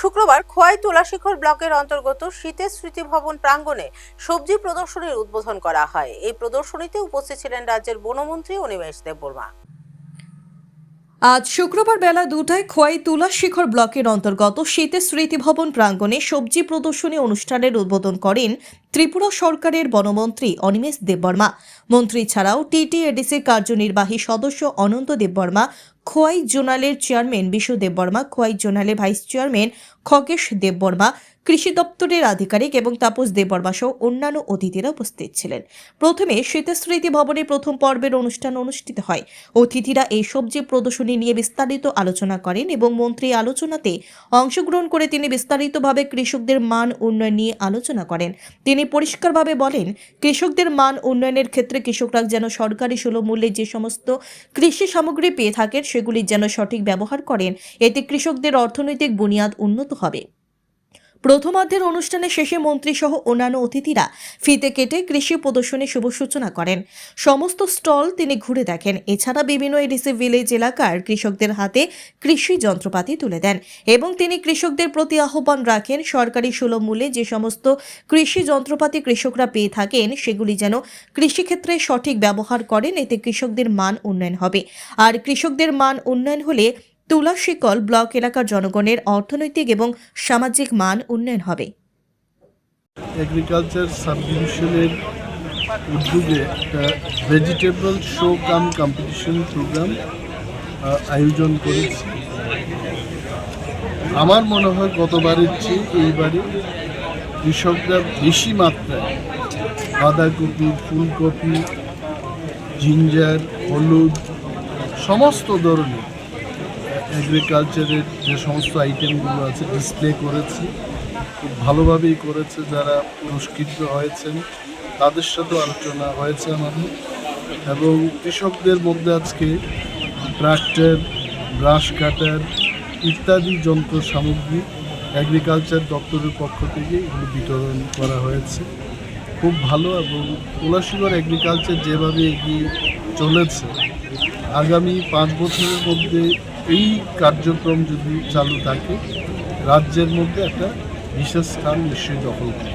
শুক্রবার খোয়াই তুলাশিখর ব্লকের অন্তর্গত শীতের স্মৃতি ভবন প্রাঙ্গণে সবজি প্রদর্শনীর উদ্বোধন করা হয়। এই প্রদর্শনীতে উপস্থিত ছিলেন রাজ্যের বনমন্ত্রী অনিমেষ দেববর্মা। আজ শুক্রবার বেলা দুটায় খোয়াই তুলা শিখর ব্লকের অন্তর্গত শীতের স্মৃতিভবন প্রাঙ্গণে সবজি প্রদর্শনী অনুষ্ঠানের উদ্বোধন করেন ত্রিপুরা সরকারের বনমন্ত্রী অনিমেষ দেববর্মা। মন্ত্রী ছাড়াও টিটিএডিসির কার্যনির্বাহী সদস্য অনন্ত দেববর্মা খোয়াই জোনালের চেয়ারম্যান বিশ্ব দেববর্মা খোয়াই জোনালের ভাইস চেয়ারম্যান খগেশ দেববর্মা কৃষি দপ্তরের আধিকারিক এবং তাপস দেববর্মা সহ অন্যান্য অতিথিরা উপস্থিত ছিলেন। প্রথমে শীতস্মৃতি ভবনে প্রথম পর্বের অনুষ্ঠান অনুষ্ঠিত হয়। অতিথিরা এই সবজি প্রদর্শনী নিয়ে বিস্তারিত আলোচনা করেন এবং মন্ত্রী আলোচনাতে অংশগ্রহণ করে তিনি বিস্তারিতভাবে কৃষকদের মান উন্নয়ন নিয়ে আলোচনা করেন। তিনি পরিষ্কারভাবে বলেন, কৃষকদের মান উন্নয়নের ক্ষেত্রে কৃষকরা যেন সরকারি সুলভ মূল্যে যে সমস্ত কৃষি সামগ্রী পেয়ে থাকেন, সেগুলি যেন সঠিক ব্যবহার করেন। এতে কৃষকদের অর্থনৈতিক বুনিয়াদ উন্নত হবে। প্রথমার্ধের অনুষ্ঠানে শেষে মন্ত্রী সহ অন্যান্য অতিথিরা ফিতে কেটে কৃষি প্রদর্শনী শুভ সূচনা করেন। সমস্ত স্টল তিনি ঘুরে দেখেন। এছাড়া বিভিন্ন এডিসি ভিলেজ এলাকার কৃষকদের হাতে কৃষি যন্ত্রপাতি তুলে দেন এবং তিনি কৃষকদের প্রতি আহ্বান রাখেন, সরকারি সুলভ মূল্যে যে সমস্ত কৃষি যন্ত্রপাতি কৃষকরা পেয়ে থাকেন, সেগুলি যেন কৃষিক্ষেত্রে সঠিক ব্যবহার করেন, এতে কৃষকদের মান উন্নয়ন হবে। আর কৃষকদের মান উন্নয়ন হলে তুলাশিকল ব্লক এলাকার জনগণের অর্থনৈতিক এবং সামাজিক মান উন্নয়ন হবে। এগ্রিকালচার সাব ডিভিশনের উদ্যোগে একটা vegetable show cum competition programme আয়োজন করেছি। আমার মনে হয় গতবারের চেয়ে এইবারে কৃষকরা বেশি মাত্রায় বাঁধাকপি, ফুলকপি, জিঞ্জার, হলুদ, সমস্ত ধরনের এগ্রিকালচারের যে সমস্ত আইটেমগুলো আছে ডিসপ্লে করেছি। খুব ভালোভাবেই করেছে যারা পুরস্কৃত হয়েছেন। তাদের সাথেও আলোচনা হয়েছে আমাদের। এবং কৃষকদের মধ্যে আজকে ট্রাক্টর ব্রাশ কাটার ইত্যাদি যন্ত্র সামগ্রী অ্যাগ্রিকালচার দপ্তরের পক্ষ থেকে এগুলো বিতরণ করা হয়েছে। খুব ভালো এবং তুলাশিগর এগ্রিকালচার যেভাবে এগিয়ে চলেছে, আগামী পাঁচ বছরের মধ্যে এই কার্যক্রম যদি চালু থাকে রাজ্যের মধ্যে একটা বিশেষ স্থান নিশ্চয়ই দখল করবে।